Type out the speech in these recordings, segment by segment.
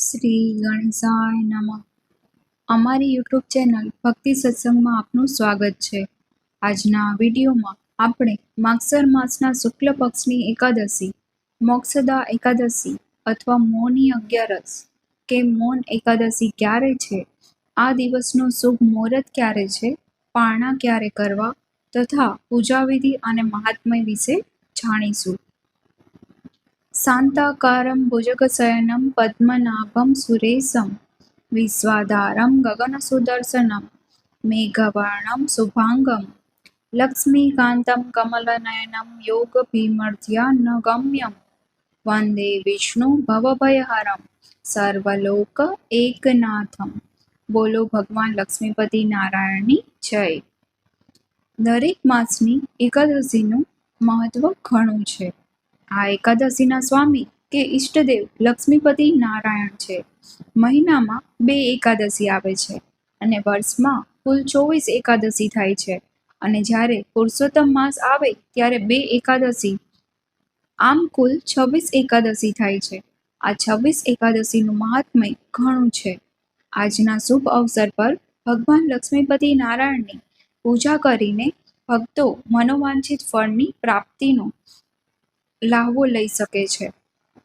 શ્રી ગણેશાય નમઃ. અમારી YouTube channel ભક્તિ સત્સંગમાં આપનું સ્વાગત છે. આજના વિડીયોમાં આપણે માગસર માસના શુક્લ પક્ષની એકાદશી, મોક્ષદા એકાદશી અથવા મૌની અગિયારસ કે મૌન એકાદશી ક્યારે છે? આ દિવસનો શુભ મુહૂર્ત ક્યારે છે? પારણા ક્યારે કરવા? તથા પૂજાવિધિ અને મહાત્મય વિશે જાણીશું. શાંતાકારમ ભુજગશયનમ પદ્મનાભમ સુરેશમ વિશ્વાધારમ ગગનસુદર્શનમ મેઘવર્ણમ શુભાંગમ લક્ષ્મીકાંતમ કમલનયનમ યોગભીમર્ધ્યાનગમ્યમ વંદે વિષ્ણુ ભવભયહરમ સર્વલોક એકનાથમ બોલો ભગવાન લક્ષ્મીપતિ નારાયણની જય દરેક માસની એકાદશીનું મહત્વ ઘણું છે। આ એકાદશીના સ્વામી કે ઈષ્ટદેવ લક્ષ્મીપતિ નારાયણ છે. મહિનામાં બે એકાદશી આવે છે અને વર્ષમાં કુલ ચોવીસ એકાદશી થાય છે. અને જ્યારે પુરુષોત્તમ માસ આવે ત્યારે બે એકાદશી. આમ કુલ છવ્વીસ એકાદશી થાય છે. આ છવ્વીસ એકાદશીનું મહાત્મય ઘણું છે. આજના શુભ અવસર પર ભગવાન લક્ષ્મીપતિ નારાયણની પૂજા કરીને ભક્તો મનોવાંછિત ફળની પ્રાપ્તિનો લાહવો લઈ શકે છે.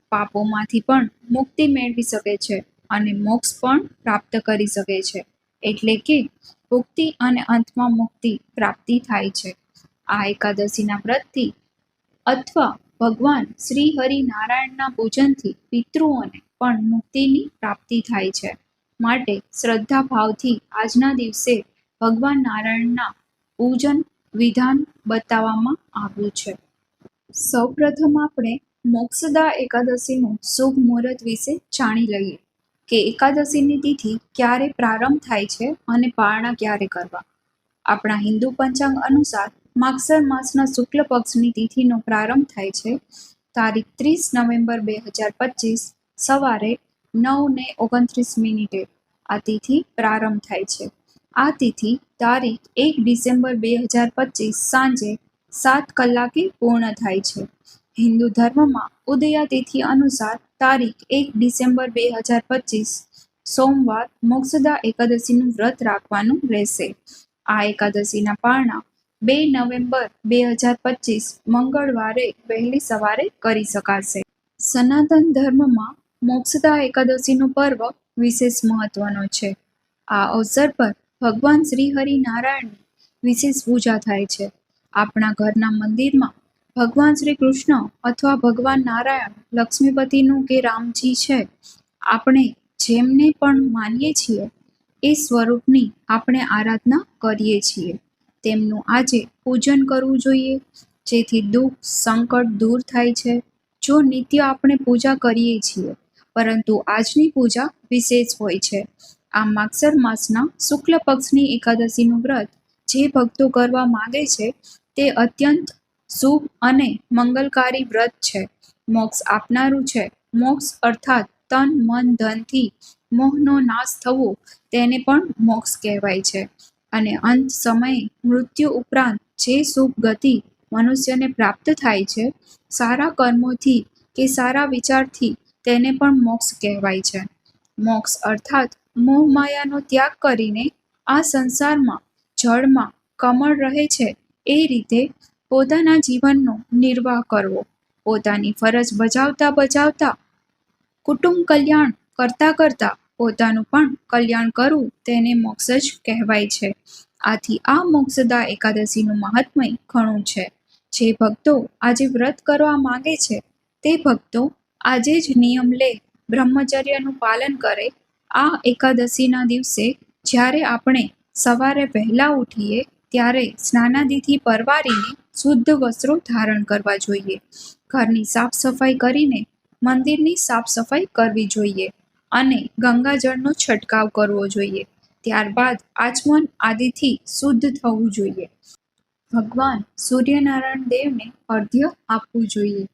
પાપોમાંથી પણ મુક્તિ મેળવી શકે છે અને મોક્ષ પણ પ્રાપ્ત કરી શકે છે. એટલે કે મુક્તિ અને અંતમાં મુક્તિ પ્રાપ્તિ થાય છે. આ એકાદશીના વ્રતથી અથવા ભગવાન શ્રી હરિ નારાયણના પૂજનથી પિતૃઓને પણ મુક્તિની પ્રાપ્તિ થાય છે. માટે શ્રદ્ધા ભાવથી આજના દિવસે ભગવાન નારાયણના પૂજન વિધાન બતાવવામાં આવ્યું છે. સૌપ્રથમ આપણે મોક્ષદા એકાદશીનું શુભ મુહૂર્ત વિશે જાણી લઈએ કે એકાદશીની તિથિ ક્યારે પ્રારંભ થાય છે અને પારણા ક્યારે કરવા. આપણા હિન્દુ પંચાંગ અનુસાર માગસર માસના શુક્લ પક્ષની તિથિનો પ્રારંભ થાય છે તારીખ ત્રીસ નવેમ્બર બે હજાર પચીસ સવારે નવ ને ઓગણત્રીસ મિનિટે. આ તિથિ પ્રારંભ થાય છે. આ તિથિ તારીખ એક ડિસેમ્બર બે હજાર પચીસ સાંજે સાત કલાકે પૂર્ણ થાય છે. હિન્દુ ધર્મમાં ઉદયા તિથિ અનુસાર તારીખ એક ડિસેમ્બર બે હજાર પચીસ, સોમવાર મોક્ષદા એકાદશીનું વ્રત રાખવાનું રહેશે. આ એકાદશીના પારણા બે નવેમ્બર બે હજાર પચીસ, મંગળવારે વહેલી સવારે કરી શકાશે. સનાતન ધર્મમાં મોક્ષદા એકાદશીનું પર્વ વિશેષ મહત્વનો છે. આ અવસર પર ભગવાન શ્રી હરિ નારાયણની વિશેષ પૂજા થાય છે. આપણા ઘરના મંદિરમાં ભગવાન શ્રી કૃષ્ણ અથવા ભગવાન નારાયણ, લક્ષ્મીપતિનું કે રામજી છે, આપણે જેમને પણ માનીએ છીએ, એ સ્વરૂપની આપણે આરાધના કરીએ છીએ. તેમનું આજે પૂજન કરવું જોઈએ, જેથી દુઃખ, સંકટ દૂર થાય છે. જો નિત્ય આપણે પૂજા કરીએ છીએ, પરંતુ આજની પૂજા વિશેષ હોય છે. આ માગસર માસના શુક્લ પક્ષની એકાદશીનું વ્રત જે ભક્તો કરવા માગે છે તે અત્યંત શુભ અને મંગલકારી વ્રત છે. મોક્ષ આપનારું છે. મોક્ષ અર્થાત તન, મન, ધનથી મોહનો નાશ થવો તેને પણ મોક્ષ કહેવાય છે. અને અંત સમયે મૃત્યુ ઉપરાંત જે શુભ ગતિ મનુષ્યને પ્રાપ્ત થાય છે, સારા કર્મોથી કે સારા વિચારથી તેને પણ મોક્ષ કહેવાય છે. મોક્ષ અર્થાત મોહમાયાનો ત્યાગ કરીને આ સંસારમાં જળમાં કમળ રહે છે એ રીતે પોતાના જીવનનો નિર્વાહ કરવો. પોતાની ફરજ બજાવતા બજાવતા, કુટુંબ કલ્યાણ કરતા કરતા પોતાનું પણ કલ્યાણ કરવું તેને મોક્ષ જ કહેવાય છે. આથી આ મોક્ષદા એકાદશીનું મહાત્મય ઘણું છે. જે ભક્તો આજે વ્રત કરવા માંગે છે, તે ભક્તો આજે જ નિયમ લે બ્રહ્મચર્યનું પાલન કરે. આ એકાદશીના દિવસે જ્યારે આપણે સવારે વહેલા ઉઠીએ ત્યારે સ્નાનાદિથી પરવારીને શુદ્ધ વસ્ત્રો ધારણ કરવા જોઈએ. ઘરની સાફ સફાઈ કરીને મંદિરની સાફ સફાઈ કરવી જોઈએ અને ગંગાજળનો છંટકાવ કરવો જોઈએ. ત્યારબાદ આચમન આદિથી શુદ્ધ થવું જોઈએ. ભગવાન સૂર્યનારાયણ દેવને અર્ધ્ય આપવું જોઈએ.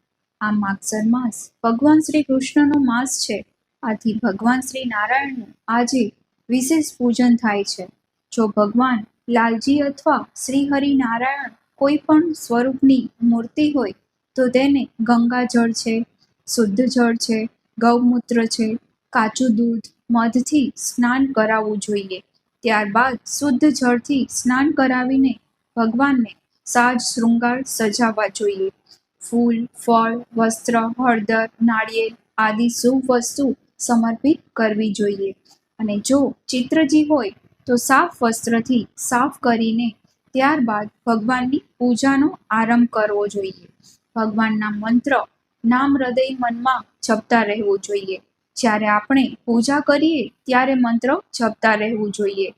આ માગસર માસ ભગવાન શ્રી કૃષ્ણનો માસ છે. આથી ભગવાન શ્રી નારાયણનું આજે વિશેષ પૂજન થાય છે. જો ભગવાન લાલજી અથવા શ્રી હરિ નારાયણ કોઈ પણ સ્વરૂપની મૂર્તિ હોય, તો તેને ગંગા જળ છે, શુદ્ધ જળ છે, ગૌમૂત્ર છે, કાચું દૂધ, મધથી સ્નાન કરાવવું જોઈએ. ત્યારબાદ શુદ્ધ જળથી સ્નાન કરાવીને ભગવાનને સાજ શૃંગાર સજાવવા જોઈએ. ફૂલ, ફળ, વસ્ત્ર, હળદર, નાળિયેર આદિ શુભ વસ્તુ સમર્પિત કરવી જોઈએ. અને જો ચિત્રજી હોય તો સાફ વસ્ત્રથી સાફ કરીને ત્યારબાદ ભગવાનની પૂજાનો આરંભ કરવો જોઈએ. ભગવાનના મંત્ર નામ હૃદય મનમાં જપતા રહેવું જોઈએ. જ્યારે આપણે પૂજા કરીએ ત્યારે મંત્ર જપતા રહેવું જોઈએ.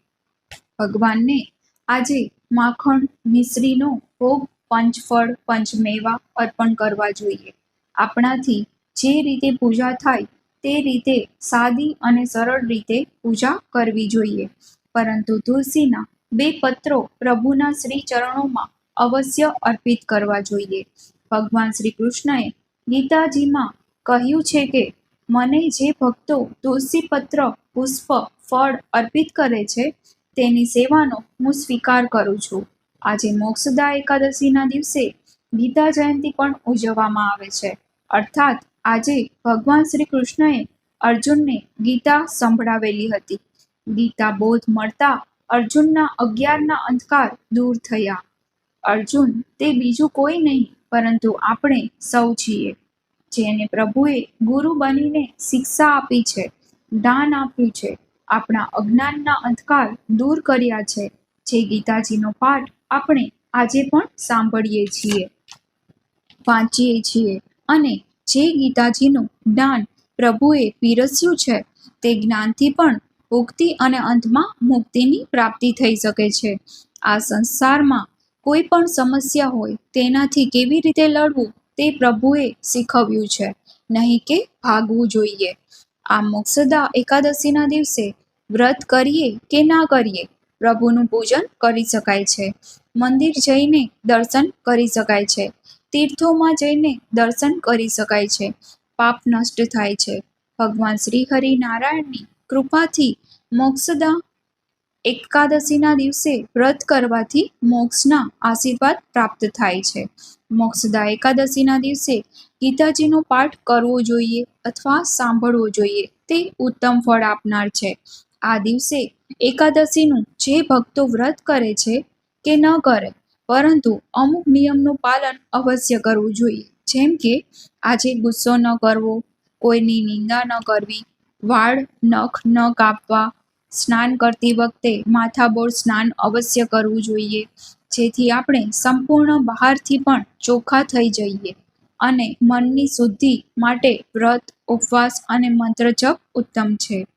ભગવાનને આજે માખણ મિશ્રીનો ભોગ પંચફળ, પંચમેવા અર્પણ કરવા જોઈએ. આપણાથી જે રીતે પૂજા થાય તે રીતે સાદી અને સરળ રીતે પૂજા કરવી જોઈએ. પરંતુ તુલસીના બે પત્રો પ્રભુના શ્રી ચરણોમાં અવશ્ય અર્પિત કરવા જોઈએ. ભગવાન શ્રી કૃષ્ણએ ગીતાજીમાં કહ્યું છે કે, મને જે ભક્તો તુલસી પત્ર, પુષ્પ, ફળ અર્પિત કરે છે, તેની સેવાનો હું સ્વીકાર કરું છું. આજે મોક્ષદા એકાદશીના દિવસે ગીતા જયંતિ પણ ઉજવવામાં આવે છે. અર્થાત, આજે ભગવાન શ્રી કૃષ્ણએ અર્જુનને ગીતા સંભળાવેલી હતી. ગીતા બોધ મળતા અર્જુનના અગિયારના અંધકાર દૂર થયા. અર્જુન તે બીજું કોઈ નહીં, પરંતુ આપણે સૌ છીએ, જેને પ્રભુએ ગુરુ બનીને શિક્ષા આપી છે, દાન આપ્યું છે, આપણા અજ્ઞાનના અંધકાર દૂર કર્યા છે, જે ગીતાજીનો પાઠ આપણે આજે પણ સાંભળીએ છીએ. વાંચીએ છીએ અને જે ગીતાજીનું જ્ઞાન પ્રભુએ પીરસ્યું છે, તે જ્ઞાનથી પણ ભુક્તિ અને અંતમાં મુક્તિની પ્રાપ્તિ થઈ શકે છે. આ સંસારમાં કોઈ પણ સમસ્યા હોય, તેનાથી કેવી રીતે લડવું તે પ્રભુએ શીખવ્યું છે. નહીં કે ભાગવું જોઈએ. આ મોક્ષદા એકાદશીના દિવસે વ્રત કરીએ કે ના કરીએ, પ્રભુનું પૂજન કરી શકાય છે. મંદિર જઈને દર્શન કરી શકાય છે. તીર્થોમાં જઈને દર્શન કરી શકાય છે. પાપ નષ્ટ થાય છે. ભગવાન શ્રી હરિ નારાયણની કૃપાથી મોક્ષદા એકાદશીના દિવસે વ્રત કરવાથી મોક્ષના આશીર્વાદ પ્રાપ્ત થાય છે. મોક્ષદા એકાદશીના દિવસે ગીતાજીનો પાઠ કરવો જોઈએ અથવા સાંભળવો જોઈએ તે ઉત્તમ ફળ આપનાર છે. આ દિવસે એકાદશીનું જે ભક્તો વ્રત કરે છે કે ન કરે, પરંતુ અમુક નિયમનું પાલન અવશ્ય કરવું જોઈએ. જેમ કે, આજે ગુસ્સો ન કરવો, કોઈની નિંદા ન કરવી, વાળ નખ ન કાપવા સ્નાન કરતી વખતે માથાબોળ સ્નાન અવશ્ય કરવું જોઈએ. જેથી આપણે સંપૂર્ણ બહારથી પણ ચોખ્ખા થઈ જઈએ અને મનની શુદ્ધિ માટે વ્રત, ઉપવાસ અને મંત્ર જપ ઉત્તમ છે.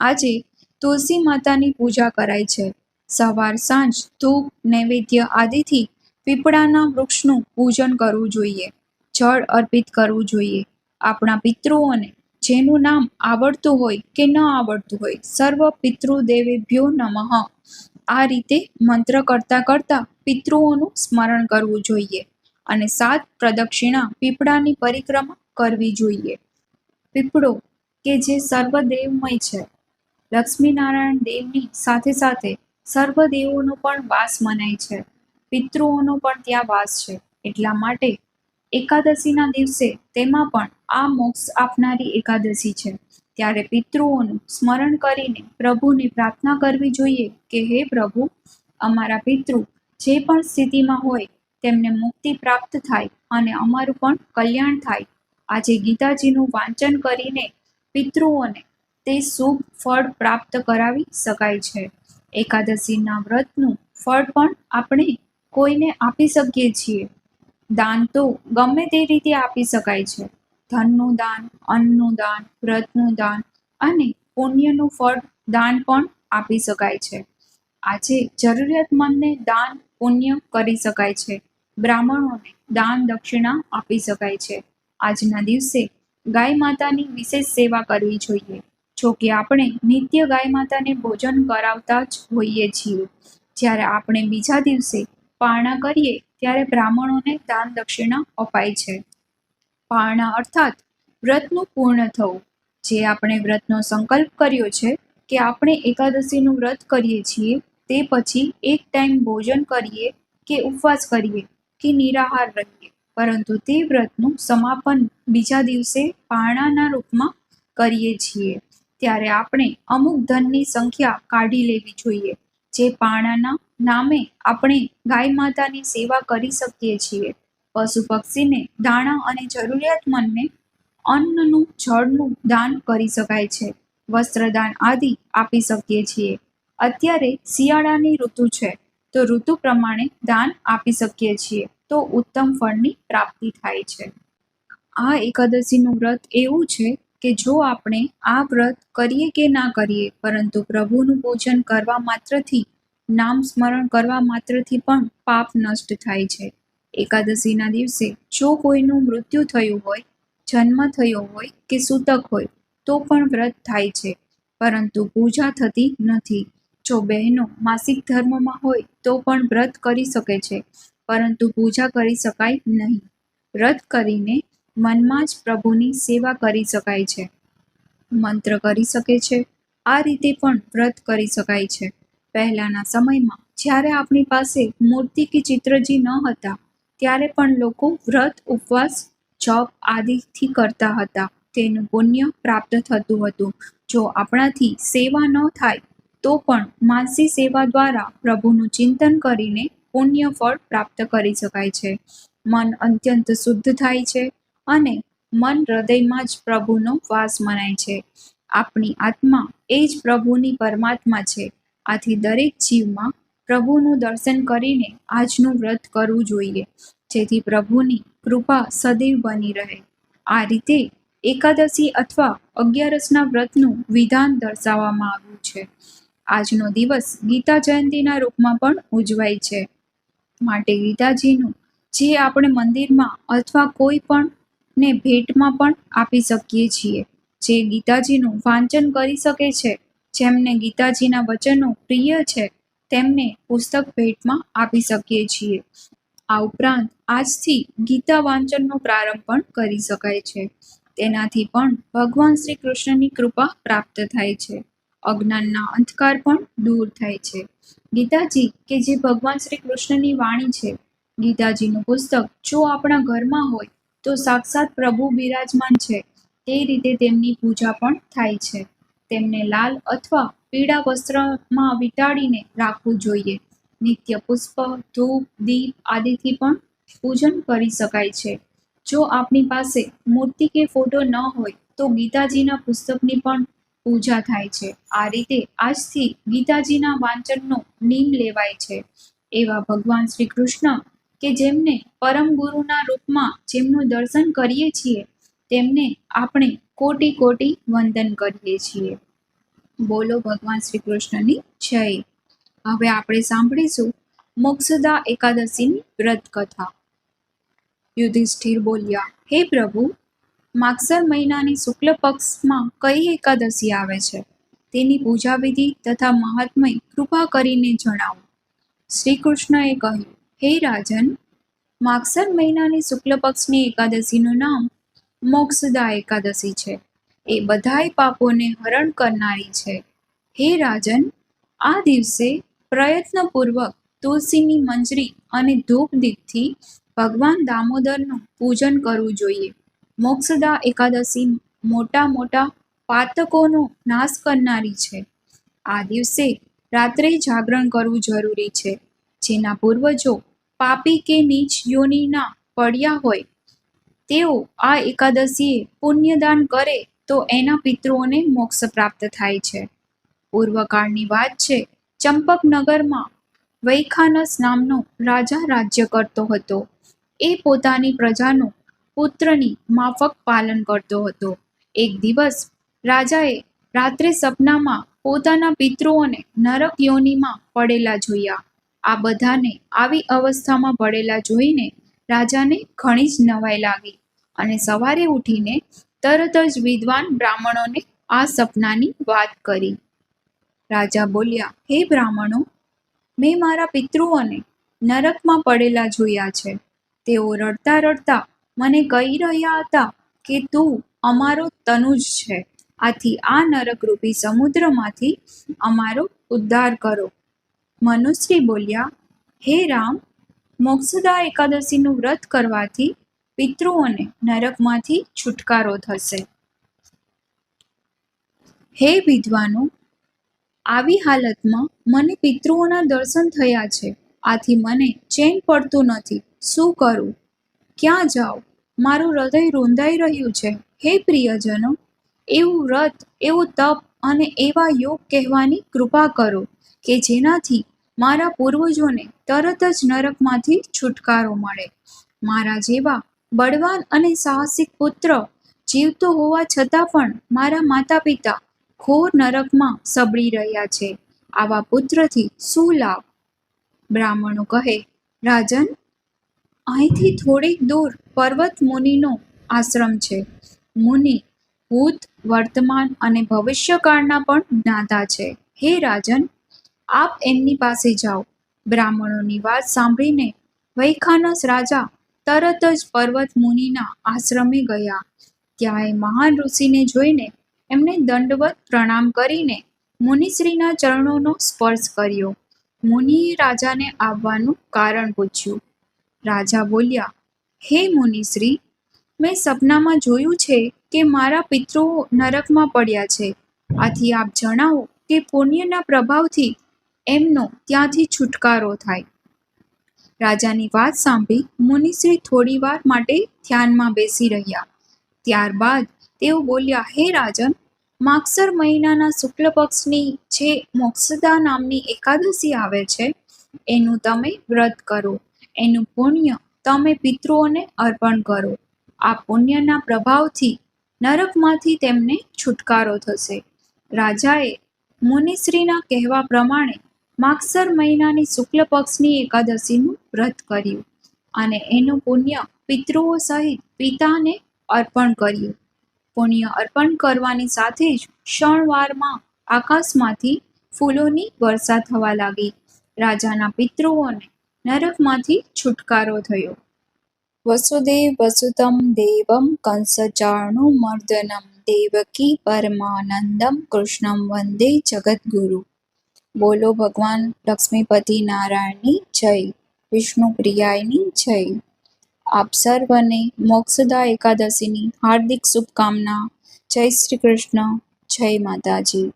આજે તુલસી માતાની પૂજા કરાય છે. સવાર, સાંજ, ધૂપ, નૈવેદ્ય આદિથી પીપળાના વૃક્ષનું પૂજન કરવું જોઈએ. જળ અર્પિત કરવું જોઈએ. આપણા પિતૃઓને જેનું નામ આવડતું હોય કે ન આવડતું હોય, સર્વ પિતૃદેવેભ્યો નમઃ. આ રીતે મંત્ર કરતા કરતા પિતૃઓનું સ્મરણ કરવું જોઈએ અને સાત પ્રદક્ષિણા પીપળાની પરિક્રમા કરવી જોઈએ. પીપળો કે જે સર્વદેવમય છે. લક્ષ્મીનારાયણ દેવની સાથે સાથે સર્વદેવોનો પણ વાસ મનાય છે. પિતૃઓનો પણ ત્યાં વાસ છે. એટલા માટે એકાદશીના દિવસે તેમાં પણ આ મોક્ષ આપનારી એકાદશી છે. ત્યારે પિતૃઓનું સ્મરણ કરીને પ્રભુની પ્રાર્થના કરવી જોઈએ કે હે પ્રભુ, અમારા પિતૃ, જે પણ સ્થિતિમાં હોય તેમને મુક્તિ પ્રાપ્ત થાય અને અમારું પણ કલ્યાણ થાય. આજે ગીતાજીનું વાંચન કરીને પિતૃઓને તે શુભ ફળ પ્રાપ્ત કરાવી શકાય છે. એકાદશીના વ્રતનું ફળ પણ આપણે કોઈને આપી શકીએ છીએ. દાન તો ગમે તે રીતે આપી શકાય છે. ધનનું દાન, અન્નનું દાન, વ્રતનું દાન અને પુણ્યનું ફળ દાન પણ આપી શકાય છે. આજે જરૂરિયાતમંદને દાન, પુણ્ય કરી શકાય છે. બ્રાહ્મણોને દાન દક્ષિણા આપી શકાય છે. આજના દિવસે ગાય માતાની વિશેષ સેવા કરવી જોઈએ. જો કે આપણે નિત્ય ગાય માતાને ભોજન કરાવતા જ હોઈએ છીએ. જ્યારે આપણે બીજા દિવસે પારણા કરીએ ત્યારે બ્રાહ્મણોને દાન દક્ષિણા અપાય છે. પારણા અર્થાત વ્રતનું પૂર્ણ થવું. જે આપણે વ્રતનો સંકલ્પ કર્યો છે કે આપણે એકાદશીનું વ્રત કરીએ છીએ, તે પછી એક ટાઈમ ભોજન કરીએ કે ઉપવાસ કરીએ કે નિરાહાર રહીએ. પરંતુ તે વ્રતનું સમાપન બીજા દિવસે પારણાના રૂપમાં કરીએ છીએ. ત્યારે આપણે અમુક ધનની સંખ્યા કાઢી લેવી જોઈએ, જે પાણાના નામે આપણે ગાય માતાની સેવા કરી શકીએ છીએ. પશુ પક્ષીને દાણા અને જરૂરિયાતમંદને અન્નનું, જળનું દાન કરી શકાય છે. વસ્ત્રદાન આદિ આપી શકીએ છીએ. અત્યારે શિયાળાની ઋતુ છે, તો ઋતુ પ્રમાણે દાન આપી શકીએ છીએ, તો ઉત્તમ ફળની પ્રાપ્તિ થાય છે. આ એકાદશીનું વ્રત એવું છે કે જો આપણે આ વ્રત કરીએ કે ના કરીએ, પરંતુ પ્રભુનું પૂજન કરવા માત્રથી નામ સ્મરણ કરવા માત્રથી પણ પાપ નષ્ટ થાય છે. એકાદશીના દિવસે જો કોઈનું મૃત્યુ થયું હોય, જન્મ થયો હોય કે સૂતક હોય, તો પણ વ્રત થાય છે. પરંતુ પૂજા થતી નથી. જો બહેનો માસિક ધર્મમાં હોય, તો પણ વ્રત કરી શકે છે, પરંતુ પૂજા કરી શકાય નહીં. વ્રત કરીને મનમાં જ પ્રભુની સેવા કરી શકાય છે. મંત્ર કરી શકે છે. આ રીતે પણ વ્રત કરી શકાય છે. પહેલાના સમયમાં જ્યારે આપણી પાસે મૂર્તિ કે ચિત્રજી ન હતા, ત્યારે પણ લોકો વ્રત, ઉપવાસ જોબ આદિથી કરતા હતા. તેનું પુણ્ય પ્રાપ્ત થતું હતું. જો આપણાથી સેવા ન થાય, તો પણ માનસી સેવા દ્વારા પ્રભુનું ચિંતન કરીને પુણ્ય ફળ પ્રાપ્ત કરી શકાય છે. મન અત્યંત શુદ્ધ થાય છે અને મન હૃદયમાં જ પ્રભુનો વાસ મનાય છે. આપણી આત્મા એ જ પ્રભુની પરમાત્મા છે. આથી દરેક જીવમાં પ્રભુનું દર્શન કરીને આજનું વ્રત કરવું જોઈએ. જેથી પ્રભુની કૃપા સદૈવ બની રહે. આ રીતે એકાદશી અથવા અગિયારસના વ્રતનું વિધાન દર્શાવવામાં આવ્યું છે. આજનો દિવસ ગીતા જયંતીના રૂપમાં પણ ઉજવાય છે. માટે ગીતાજીનું જે આપણે મંદિરમાં અથવા કોઈ પણ ને ભેટમાં પણ આપી શકીએ છીએ. જે ગીતાજીનું વાંચન કરી શકે છે જેમને ગીતાજીના વચનો પ્રિય છે, તેમને પુસ્તક ભેટમાં આપી શકીએ છીએ. આ ઉપરાંત આજથી ગીતા વાંચનનો પ્રારંભ પણ કરી શકાય છે. તેનાથી પણ ભગવાન શ્રી કૃષ્ણની કૃપા પ્રાપ્ત થાય છે. અજ્ઞાનના અંધકાર પણ દૂર થાય છે. ગીતાજી, કે જે ભગવાન શ્રી કૃષ્ણની વાણી છે, ગીતાજીનું પુસ્તક જો આપણા ઘરમાં હોય, તો સાક્ષાત પ્રભુ બિરાજમાન છે. તે રીતે તેમની પૂજા પણ થાય છે. તેમને લાલ અથવા પીળા વસ્ત્રમાં વીંટાળીને રાખવું જોઈએ. નિત્ય પુષ્પ, ધૂપ, દીપ આદિથી પણ પૂજન કરી શકાય છે. જો આપણી પાસે મૂર્તિ કે ફોટો ન હોય, તો ગીતાજીના પુસ્તકની પણ પૂજા થાય છે. આ રીતે આજથી ગીતાજીના વાંચનનો નિયમ લેવાય છે. એવા ભગવાન શ્રી કૃષ્ણ કે જેમને પરમ ગુરુના રૂપમાં જેમનું દર્શન કરીએ છીએ, તેમને આપણે કોટી કોટી વંદન કરીએ છીએ. બોલો ભગવાન શ્રી કૃષ્ણની જય. હવે આપણે સાંભળીશું મોક્ષદા એકાદશીની વ્રત કથા યુધિષ્ઠિર બોલ્યા, હે પ્રભુ, માગસર મહિનાની શુક્લ પક્ષમાં કઈ એકાદશી આવે છે? તેની પૂજા વિધિ તથા મહાત્મય કૃપા કરીને જણાવો. શ્રી કૃષ્ણએ કહ્યું, હે રાજન, માગસર મહિનાની શુક્લ પક્ષની એકાદશીનું નામ મોક્ષદા એકાદશી છે. એ બધાય પાપોને હરણ કરનારી છે. હે રાજન, આ દિવસે પ્રયત્નપૂર્વક તુલસીની મંજરી અને ધૂપ દીપથી ભગવાન દામોદરનું પૂજન કરવું જોઈએ. મોક્ષદા એકાદશી મોટા મોટા પાતકોનો નાશ કરનારી છે. આ દિવસે રાત્રે જાગરણ કરવું જરૂરી છે. જેના પૂર્વજો પાપી કે નીચ યોનિના પડ્યા હોય તેઓ આ એકાદશીએ પુણ્યદાન કરે તો એના પિતૃઓને મોક્ષ પ્રાપ્ત થાય છે. પૂર્વકાળની વાત છે ચંપકનગરમાં વૈખાનસ નામનો રાજા રાજ્ય કરતો હતો. એ પોતાની પ્રજાનું પુત્રની માફક પાલન કરતો હતો. એક દિવસ રાજાએ રાત્રે સપનામાં પોતાના પિતૃઓને નરક યોનીમાં પડેલા જોયા. આ બધાને આવી અવસ્થામાં પડેલા જોઈને રાજાને ઘણી જ નવાઈ લાગી. અને સવારે ઉઠીને તરત જ વિદ્વાન બ્રાહ્મણોને આ સપનાની વાત કરી. રાજા બોલ્યા, હે બ્રાહ્મણો, મેં મારા પિતૃઓને નરકમાં પડેલા જોયા છે. તેઓ રડતા રડતા મને કહી રહ્યા હતા કે તું અમારો તનુજ છે. આથી આ નરકરૂપી સમુદ્રમાંથી અમારો ઉદ્ધાર કરો. મનુશ્રી બોલ્યા, હે રામ, મોક્ષદા એકાદશીનું વ્રત કરવાથી પિતૃઓને નરકમાંથી છુટકારો થશે. હે વિદ્વાનો, આવી હાલતમાં મને પિતૃઓના દર્શન થયા છે. આથી મને ચેન પડતું નથી. શું કરું? ક્યાં જાઉં? મારું હૃદય રૂંધાઈ રહ્યું છે. હે પ્રિયજનો, એવું વ્રત, એવું તપ અને એવા યોગ કહેવાની કૃપા કરો કે જેનાથી મારા પૂર્વજોને તરત જ નરકમાંથી છુટકારો મળે. મારા જેવા બળવાન અને સાહસિક પુત્ર જીવતો હોવા છતાં પણ મારા માતા પિતા ઘોર નરકમાં સબળી રહ્યા છે. આવા પુત્રથી શું લાભ? બ્રાહ્મણો કહે, રાજન, અહીંથી થોડીક દૂર પર્વત મુનિનો આશ્રમ છે. મુનિ ભૂત, વર્તમાન અને ભવિષ્યકાળના પણ જ્ઞાતા છે. હે રાજન, આપ એમની પાસે જાઓ. બ્રાહ્મણોની વાત સાંભળીને વૈખાનસ રાજા તરત જ પર્વત મુનિના આશ્રમે ગયા. ત્યાં એ મહાન ઋષિને જોઈને એમને દંડવત પ્રણામ કરીને મુનિશ્રીના ચરણોનો સ્પર્શ કર્યો. મુનિએ રાજાને આવવાનું કારણ પૂછ્યું. રાજા બોલ્યા, હે મુનિશ્રી, મેં સપનામાં જોયું છે કે મારા પિતૃઓ નરકમાં પડ્યા છે. આથી આપ જણાવો કે પુણ્યના પ્રભાવથી એમનો ત્યાંથી છુટકારો થાય. રાજાની વાત સાંભળી મુનિશ્રી થોડી વાર માટે ધ્યાનમાં બેસી રહ્યા. ત્યારબાદ તેઓ બોલ્યા, હે રાજન, માગસર મહિનાના શુક્લ પક્ષની જે મોક્ષદા નામની એકાદશી આવે છે, એનું તમે વ્રત કરો. એનું પુણ્ય તમે પિતૃઓને અર્પણ કરો. આ પુણ્યના પ્રભાવથી નરકમાંથી તેમને છુટકારો થશે. રાજાએ મુનિશ્રીના કહેવા પ્રમાણે માગસર મહિનાની શુક્લ પક્ષની એકાદશીનું વ્રત કર્યું અને એનું પુણ્ય પિતૃઓ સહિત પિતાને અર્પણ કર્યું. પુણ્ય અર્પણ કરવાની સાથે જ ક્ષણવારમાં આકાશમાંથી ફૂલોની વર્ષા થવા લાગી. રાજાના પિતૃઓને નરકમાંથી છુટકારો થયો. વસુદેવ વસુતમ દેવમ કંસચાણુ મર્દનમ દેવકી પરમાનંદમ કૃષ્ણમ વંદે જગદગુરુ. બોલો ભગવાન લક્ષ્મીપતિ નારાયણની જય, વિષ્ણુ પ્રિયાયની જય. આપ સર્વને મોક્ષદા એકાદશીની હાર્દિક શુભકામના. જય શ્રી કૃષ્ણ. જય માતાજી.